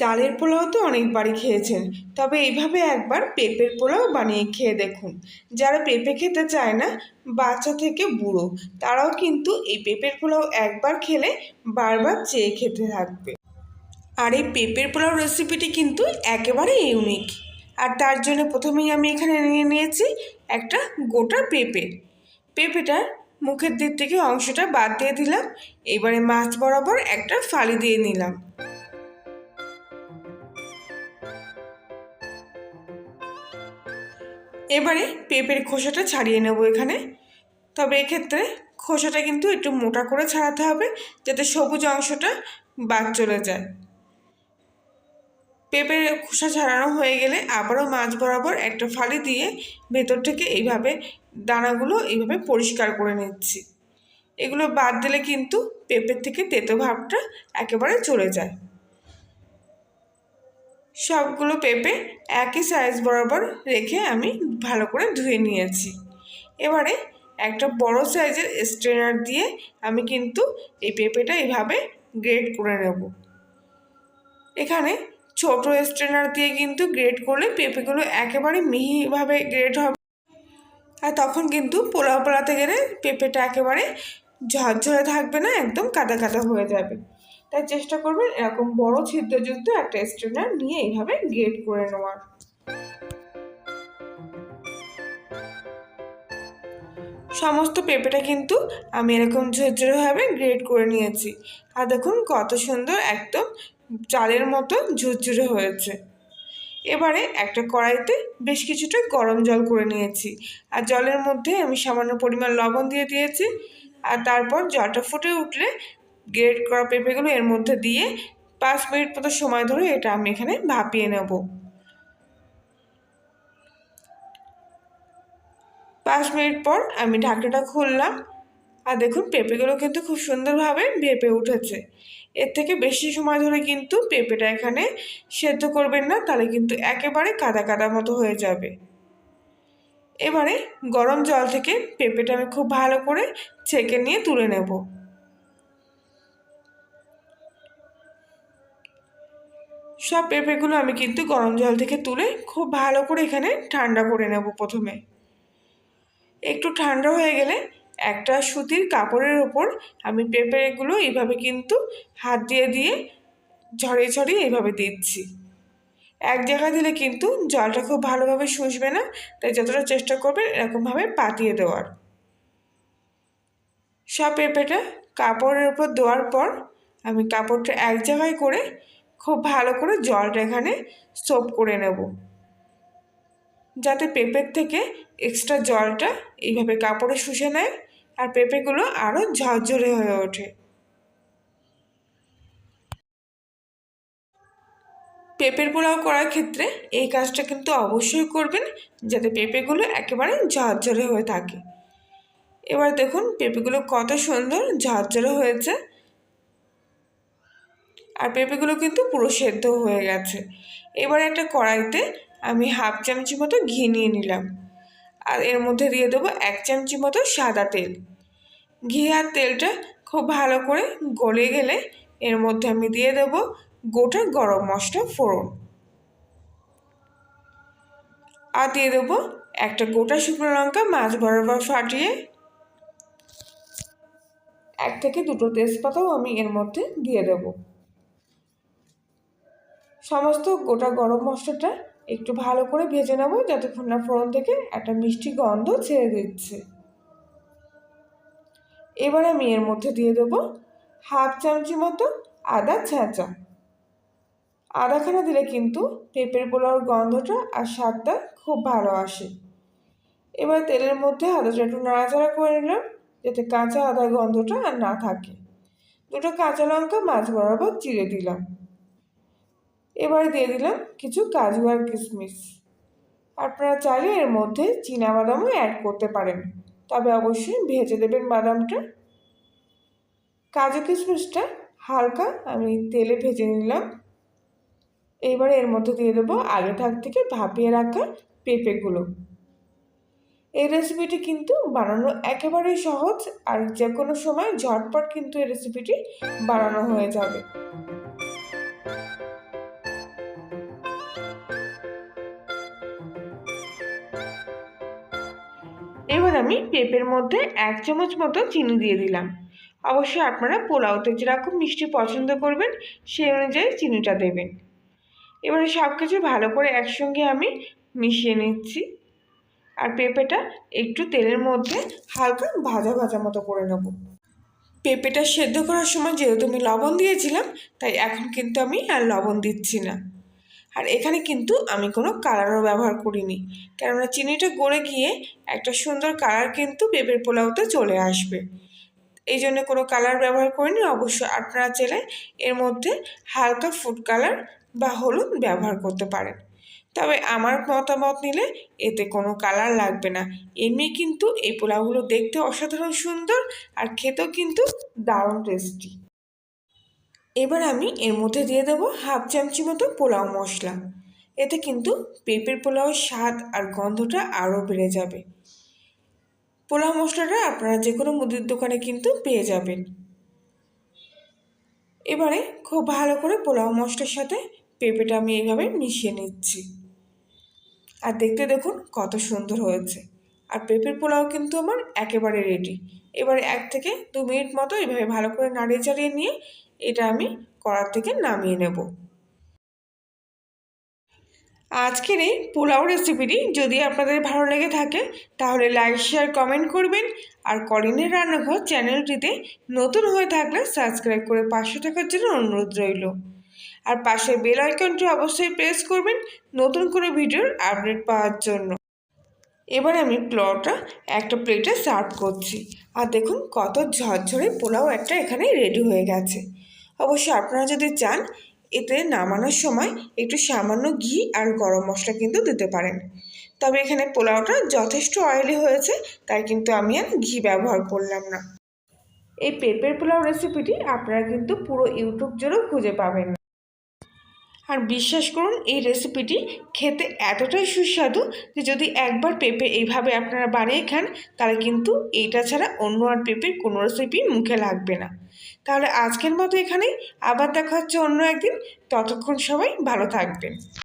চালের পোলাও তো অনেকবারই খেয়েছেন। তবে এইভাবে একবার পেঁপের পোলাও বানিয়ে খেয়ে দেখুন। যারা পেঁপে খেতে চায় না, বাচ্চা থেকে বুড়ো, তারাও কিন্তু এই পেঁপের পোলাও একবার খেলে বারবার চেয়ে খেতে থাকবে। আর এই পেঁপের পোলাও রেসিপিটি কিন্তু একেবারে ইউনিক আর তার জন্য প্রথমেই আমি এখানে নিয়ে নিয়েছি একটা গোটা পেঁপে। পেঁপেটার মুখের দিক থেকে অংশটা বাদ দিয়ে দিলাম। এবারে মাছ বরাবর একটা ফালি দিয়ে নিলাম। এবারে পেঁপের খোসাটা ছাড়িয়ে নেব এখানে। তবে এক্ষেত্রে খোসাটা কিন্তু একটু মোটা করে ছাড়াতে হবে যাতে সবুজ অংশটা বাদ চলে যায়। পেঁপের খোসা ছাড়ানো হয়ে গেলে আবারও মাছ বরাবর একটা ফালি দিয়ে ভেতর থেকে এইভাবে দানাগুলো এইভাবে পরিষ্কার করে নিচ্ছি। এগুলো বাদ দিলে কিন্তু পেঁপের থেকে তেতো ভাবটা একেবারে চলে যায়। সবগুলো পেঁপে একই সাইজ বরাবর রেখে আমি ভালো করে ধুয়ে নিয়েছি। এবারে একটা বড় সাইজের স্ট্রেনার দিয়ে আমি কিন্তু এই পেঁপেটা এইভাবে গ্রেড করে নেব। এখানে ছোট স্ট্রেনার দিয়ে কিন্তু গ্রেড করলে পেঁপেগুলো একেবারে মিহিভাবে গ্রেড হবে। আর তখন কিন্তু পোলাও পোলাতে গেলে পেঁপেটা একেবারে ঝরঝরে থাকবে না, একদম কাদা কাদা হয়ে যাবে। তাই চেষ্টা করবেন এরকম বড় ছিদ্রযুক্ত একটা স্ট্রেনার নিয়ে এইভাবে গ্রেড করে নেওয়ার। সমস্ত পেঁপেটা কিন্তু আমি এরকম ঝরঝরেভাবে গ্রেড করে নিয়েছি। আর দেখুন কত সুন্দর একদম চালের মতো ঝুরঝুরে হয়েছে। এবারে একটা কড়াইতে বেশ কিছুটা গরম জল করে নিয়েছি। আর জলের মধ্যে আমি সামান্য পরিমাণ লবণ দিয়ে দিয়েছি। আর তারপর জলটা ফুটে উঠলে গ্রেড করা পেঁপেগুলো এর মধ্যে দিয়ে পাঁচ মিনিট মতো সময় ধরে এটা আমি এখানে ভাপিয়ে নেব। পাঁচ মিনিট পর আমি ঢাকনাটা খুললাম আর দেখুন পেঁপেগুলো কিন্তু খুব সুন্দরভাবে ভেপে উঠেছে। এর থেকে বেশি সময় ধরে কিন্তু পেঁপেটা এখানে সেদ্ধ করবেন না, তাহলে কিন্তু একেবারে কাদা কাদা মতো হয়ে যাবে। এবারে গরম জল থেকে পেঁপেটা আমি খুব ভালো করে ছেঁকে নিয়ে তুলে নেব। সব পেঁপেগুলো আমি কিন্তু গরম জল থেকে তুলে খুব ভালো করে এখানে ঠান্ডা করে নেব প্রথমে। একটু ঠান্ডা হয়ে গেলে একটা সুতির কাপড়ের ওপর আমি পেঁপেগুলো এইভাবে কিন্তু হাত দিয়ে দিয়ে ঝরিয়ে ঝরিয়ে এইভাবে দিচ্ছি। এক জায়গায় দিলে কিন্তু জলটা খুব ভালোভাবে শুষবে না, তাই যতটা চেষ্টা করবেন এরকমভাবে পাতিয়ে দেওয়ার। সব পেঁপেটা কাপড়ের উপর দেওয়ার পর আমি কাপড়টা এক জায়গায় করে খুব ভালো করে জলটা এখানে সোপ করে নেব। যাতে পেঁপের থেকে এক্সট্রা জলটা এইভাবে কাপড়ে শুষে নেয় আর পেঁপেগুলো আরও ঝরঝরে হয়ে ওঠে। পেঁপের পোলাও করার ক্ষেত্রে এই কাজটা কিন্তু অবশ্যই করবেন, যাতে পেঁপেগুলো একেবারে ঝরঝরে হয়ে থাকে। এবার দেখুন পেঁপেগুলো কত সুন্দর ঝরঝরে হয়েছে। আর পেঁপেগুলো কিন্তু পুরো সেদ্ধ হয়ে গেছে। এবার একটা কড়াইতে আমি হাফ চামচি মতো ঘি নিয়ে নিলাম। আর এর মধ্যে দিয়ে দেবো এক চামচি মতো সাদা তেল। ঘি আর তেলটা খুব ভালো করে গলে গেলে এর মধ্যে আমি দিয়ে দেব গোটা গরম মশলা ফোড়ন। আর দিয়ে দেবো একটা গোটা শুকনো লঙ্কা মাছ বরাবর ফাটিয়ে এক থেকে দুটো তেজপাতাও আমি এর মধ্যে দিয়ে দেব। সমস্ত গোটা গরম মশলাটা একটু ভালো করে ভেজে নেব যতক্ষণ না ফোড়ন থেকে একটা মিষ্টি গন্ধ ছেড়ে দিচ্ছে। এবার আমি এর মধ্যে দিয়ে দেবো হাফ চামচি মতো আদা ছেঁচা। আদাখানা দিলে কিন্তু পেঁপের পোলাওর গন্ধটা আর স্বাদটা খুব ভালো আসে। এবার তেলের মধ্যে আদাটা একটু নাড়াচাড়া করে নিলাম, যাতে কাঁচা আদার গন্ধটা আর না থাকে। দুটো কাঁচা লঙ্কা মাছ বরাবর চিড়ে দিলাম। এবারে দিয়ে দিলাম কিছু কাজু আর কিশমিশ। আপনারা চাইলে এর মধ্যে বাদামও অ্যাড করতে পারেন। তবে অবশ্যই ভেজে দেবেন বাদামটা। কাজু কিশমিশটা হালকা আমি তেলে ভেজে নিলাম। এইবারে এর মধ্যে দিয়ে দেবো আগে থাক থেকে ভাপিয়ে রাখা পেঁপেগুলো। এই রেসিপিটি কিন্তু বানানো একেবারেই সহজ আর যে কোনো সময় ঝটপট কিন্তু এই রেসিপিটি বানানো হয়ে যাবে। আমি পেঁপের মধ্যে এক চামচ মতো চিনি দিয়ে দিলাম। অবশ্যই আপনারা পোলাওতে যেরকম মিষ্টি পছন্দ করবেন, সেই অনুযায়ী চিনিটা দেবেন। এবারে সব কিছু ভালো করে একসঙ্গে আমি মিশিয়ে নিচ্ছি। আর পেঁপেটা একটু তেলের মধ্যে হালকা ভাজা ভাজা মতো করে নেব। পেঁপেটা সেদ্ধ করার সময় যেহেতু আমি লবণ দিয়েছিলাম, তাই এখন কিন্তু আমি আর লবণ দিচ্ছি না। আর এখানে কিন্তু আমি কোনো কালারও ব্যবহার করিনি। কেননা চিনিটা গড়ে গিয়ে একটা সুন্দর কালার কিন্তু পেঁপের পোলাওতে চলে আসবে। এই জন্য কোনো কালার ব্যবহার করিনি। অবশ্য আপনারা চাইলে এর মধ্যে হালকা ফুড কালার বা হলুদ ব্যবহার করতে পারেন। তবে আমার মতামত নিলে এতে কোনো কালার লাগবে না। এমনি কিন্তু এই পোলাওগুলো দেখতে অসাধারণ সুন্দর আর খেতেও কিন্তু দারুণ টেস্টি এবার আমি এর মধ্যে দিয়ে দেবো হাফ চামচি মতো পোলাও মশলা। এতে কিন্তু পেঁপের পোলাওয়ের স্বাদ আর গন্ধটা আরও বেড়ে যাবে। পোলাও মশলাটা আপনারা যে কোনো মুদির দোকানে কিন্তু পেয়ে যাবেন। এবারে খুব ভালো করে পোলাও মশলার সাথে পেঁপেটা আমি এইভাবে মিশিয়ে নিচ্ছি। আর দেখতে দেখুন কত সুন্দর হয়েছে। আর পেঁপের পোলাও কিন্তু আমার একেবারে রেডি এবারে এক থেকে দু মিনিট মতো এভাবে ভালো করে নাড়িয়ে চাড়িয়ে নিয়ে এটা আমি কড়ার থেকে নামিয়ে নেব। আজকের এই পোলাও রেসিপিটি যদি আপনাদের ভালো লেগে থাকে, তাহলে লাইক শেয়ার কমেন্ট করবেন। আর করিনের রান্নাঘর চ্যানেলটিতে নতুন হয়ে থাকলে সাবস্ক্রাইব করে পাশে থাকার জন্য অনুরোধ রইল। আর পাশের বেল আইকনটি অবশ্যই প্রেস করবেন নতুন কোনো ভিডিওর আপডেট পাওয়ার জন্য। এবার আমি পোলাওটা একটা প্লেটে সার্ভ করছি। আর দেখুন কত ঝরঝরে পোলাও একটা এখানে রেডি হয়ে গেছে। অবশ্য আপনারা যদি চান, এতে নামানোর সময় একটু সামান্য ঘি আর গরম মশলা কিন্তু দিতে পারেন। তবে এখানে পোলাওটা যথেষ্ট অয়েলি হয়েছে, তাই কিন্তু আমি আর ঘি ব্যবহার করলাম না। এই পেঁপের পোলাও রেসিপিটি আপনারা কিন্তু পুরো ইউটিউব জুড়েও খুঁজে পাবেন। আর বিশ্বাস করুন, এই রেসিপিটি খেতে এতটাই সুস্বাদু যে যদি একবার পেঁপে এইভাবে আপনারা বানিয়ে খান, তাহলে কিন্তু এইটা ছাড়া অন্য আর পেঁপের কোনো রেসিপি মুখে লাগবে না। তাহলে আজকের মতো এখানেই, আবার দেখা হচ্ছে অন্য একদিন। ততক্ষণ সবাই ভালো থাকবেন।